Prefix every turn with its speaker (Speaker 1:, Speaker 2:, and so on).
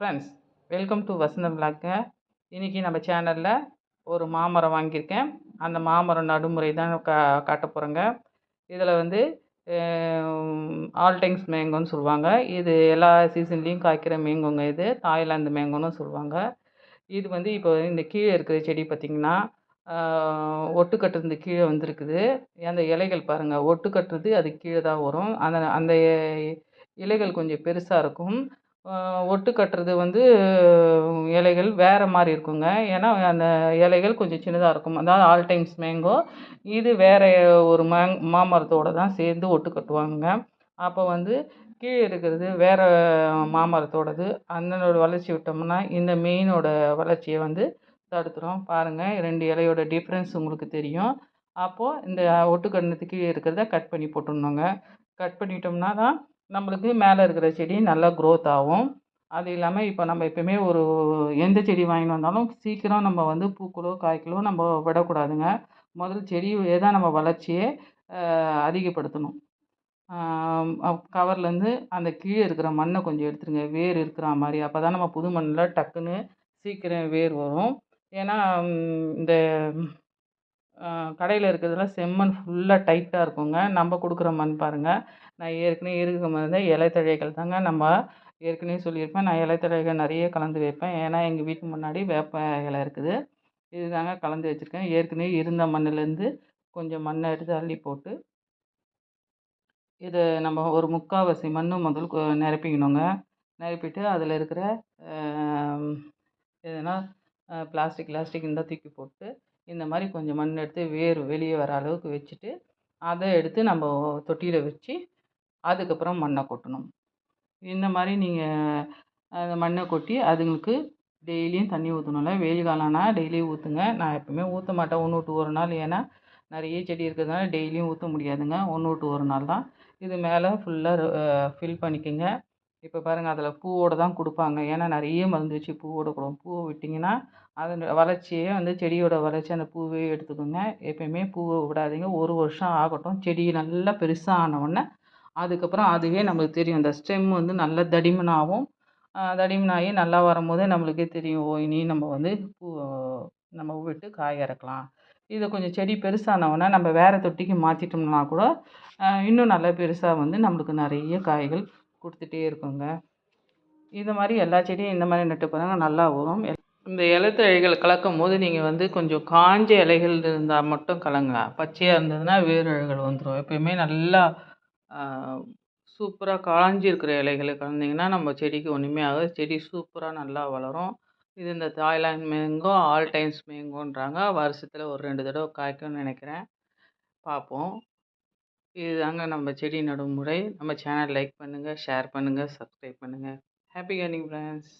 Speaker 1: Friends welcome to Vasantham விளாக்க இன்றைக்கி நம்ம சேனலில் ஒரு மாமரம் வாங்கியிருக்கேன். அந்த மாமரம் நடுமுறை தான் கா காட்ட போகிறேங்க இதில் வந்து ஆல் டைம்ஸ் மேங்கோன்னு சொல்லுவாங்க. இது எல்லா சீசன்லேயும் காய்க்கிற மேங்கோங்க இது. தாய்லாந்து மேங்கோன்னு சொல்லுவாங்க. இது வந்து இப்போ இந்த கீழே இருக்கிற செடி பார்த்திங்கன்னா ஒட்டு கட்டுறது கீழே வந்திருக்குது. அந்த இலைகள் பாருங்கள் ஒட்டு கட்டுறது அது கீழே தான் வரும். அந்த அந்த இலைகள் கொஞ்சம் பெருசாக இருக்கும். ஒட்டு கட்டுறது வந்து இலைகள் வேறு மாதிரி இருக்குங்க. ஏன்னா அந்த இலைகள் கொஞ்சம் சின்னதாக இருக்கும். அதாவது ஆல் டைம்ஸ் மேங்கோ இது வேறு ஒரு மேங் மாமரத்தோடு தான் சேர்ந்து ஒட்டு கட்டுவாங்க அப்போ வந்து கீழே இருக்கிறது வேறு மாமரத்தோடது. அந்தனோட வளர்ச்சி விட்டோம்னா இந்த மெயினோட வளர்ச்சியை வந்து தடுத்துரும். பாருங்கள் ரெண்டு இலையோட டிஃப்ரென்ஸ் உங்களுக்கு தெரியும். அப்போது இந்த ஒட்டு கட்டினத்துக்கு கீழே இருக்கிறத கட் பண்ணி போட்டுடணுங்க. கட் பண்ணிட்டோம்னா தான் நம்மளுக்கு மேலே இருக்கிற செடி நல்லா க்ரோத் ஆகும். அது இல்லாமல் இப்போ நம்ம எப்போயுமே ஒரு எந்த செடி வாங்கின்னு வந்தாலும் சீக்கிரம் நம்ம வந்து பூக்களோ காய்களோ நம்ம விடக்கூடாதுங்க. முதல் செடியே தான் நம்ம வளர்ச்சியை அதிகப்படுத்தணும். கவர்லேருந்து அந்த கீழே இருக்கிற மண்ணை கொஞ்சம் எடுத்துருங்க. வேர் இருக்கிற மாதிரி. அப்போ தான் நம்ம புது மண்ணில் டக்குன்னு சீக்கிரம் வேர் வரும். ஏன்னா இந்த கடையில் இருக்கிறதுலாம் செம்மண் ஃபுல்லாக டைட்டாக இருக்குங்க. நம்ம கொடுக்குற மண் பாருங்கள் நான் ஏற்கனவே இருக்கிற மண் தான் இலைத்தழைகள் தாங்க. நம்ம ஏற்கனவே சொல்லியிருப்பேன் நான் இலைத்தழைகள் நிறைய கலந்து வைப்பேன். ஏன்னா எங்கள் வீட்டு முன்னாடி வேப்ப இலை இருக்குது. இது தாங்க கலந்து வச்சுருக்கேன். ஏற்கனவே இருந்த மண்ணுலேருந்து கொஞ்சம் மண்ணை எடுத்து அள்ளி போட்டு இதை நம்ம ஒரு முக்கால்வாசி மண் முதல் நிரப்பிக்கணுங்க. நிரப்பிட்டு அதில் இருக்கிற எதுனா பிளாஸ்டிக் கிளாஸ்டிக் இருந்தால் தூக்கி போட்டு இந்த மாதிரி கொஞ்சம் மண் எடுத்து வேர் வெளியே வர அளவுக்கு வச்சுட்டு அதை எடுத்து நம்ம தொட்டியில் வச்சு அதுக்கப்புறம் மண்ணை கொட்டணும். இந்த மாதிரி நீங்கள் அந்த மண்ணை கொட்டி அதுங்களுக்கு டெய்லியும் தண்ணி ஊற்றணும்ல வெயில் காலம்னா டெய்லியும் ஊற்றுங்க நான் எப்பவுமே ஊற்ற மாட்டேன். ஒன்று விட்டு ஒரு நாள். ஏன்னா நிறைய செடி இருக்கிறதுனால டெய்லியும் ஊற்ற முடியாதுங்க. ஒன்று விட்டு ஒரு நாள் தான். இது மேலே ஃபுல்லாக ஃபில் பண்ணிக்கோங்க. இப்போ பாருங்கள் அதில் பூவோடு தான் கொடுப்பாங்க. ஏன்னா நிறைய மருந்து வச்சு பூவோடு கொடுப்போம் பூவை விட்டிங்கன்னா அதன் வளர்ச்சியே வந்து செடியோட வளர்ச்சி அந்த பூவே எடுத்துக்கோங்க. எப்பயுமே பூவை விடாதீங்க. ஒரு வருஷம் ஆகட்டும் செடி நல்லா பெருசாக ஆனவுடனே அதுக்கப்புறம் அதுவே நம்மளுக்கு தெரியும். அந்த ஸ்டெம் வந்து நல்லா தடிமனாகவும் தடிமனாகி நல்லா வரும்போதே நம்மளுக்கே தெரியும். ஓ இனி நம்ம வந்து பூ நம்ம விட்டு காய இறக்கலாம் இதை கொஞ்சம் செடி பெருசானவுடனே நம்ம வேறு தொட்டிக்கு மாற்றிட்டோம்னா கூட இன்னும் நல்லா பெருசாக வந்து நம்மளுக்கு நிறைய காய்கள் கொடுத்துட்டே இருக்குங்க. இது மாதிரி எல்லா செடியும் இந்த மாதிரி நட்டு பாருங்கள் நல்லா வரும். இந்த இலைத்தழைகள் கலக்கும் போது நீங்கள் வந்து கொஞ்சம் காஞ்ச இலைகள் இருந்தால் மட்டும் கலங்க. பச்சையாக இருந்ததுன்னா வேறு வந்துடும் எப்பயுமே நல்லா சூப்பராக காஞ்சி இருக்கிற இலைகளை கலந்தீங்கன்னா நம்ம செடிக்கு ஒன்றுமே ஆகாது. செடி சூப்பராக நல்லா வளரும். இது இந்த தாய்லாந்து மேங்கோ ஆல் டைம்ஸ் மேங்கோன்றாங்க. வருஷத்தில் ஒரு ரெண்டு தடவை காய்க்கும்னு நினைக்கிறேன். பார்ப்போம். இதுதாங்க நம்ம செடி நடும் முறை நம்ம சேனல் லைக் பண்ணுங்கள் ஷேர் பண்ணுங்கள் சப்ஸ்கிரைப் பண்ணுங்கள் ஹாப்பி கார்டனிங் ஃப்ரெண்ட்ஸ்.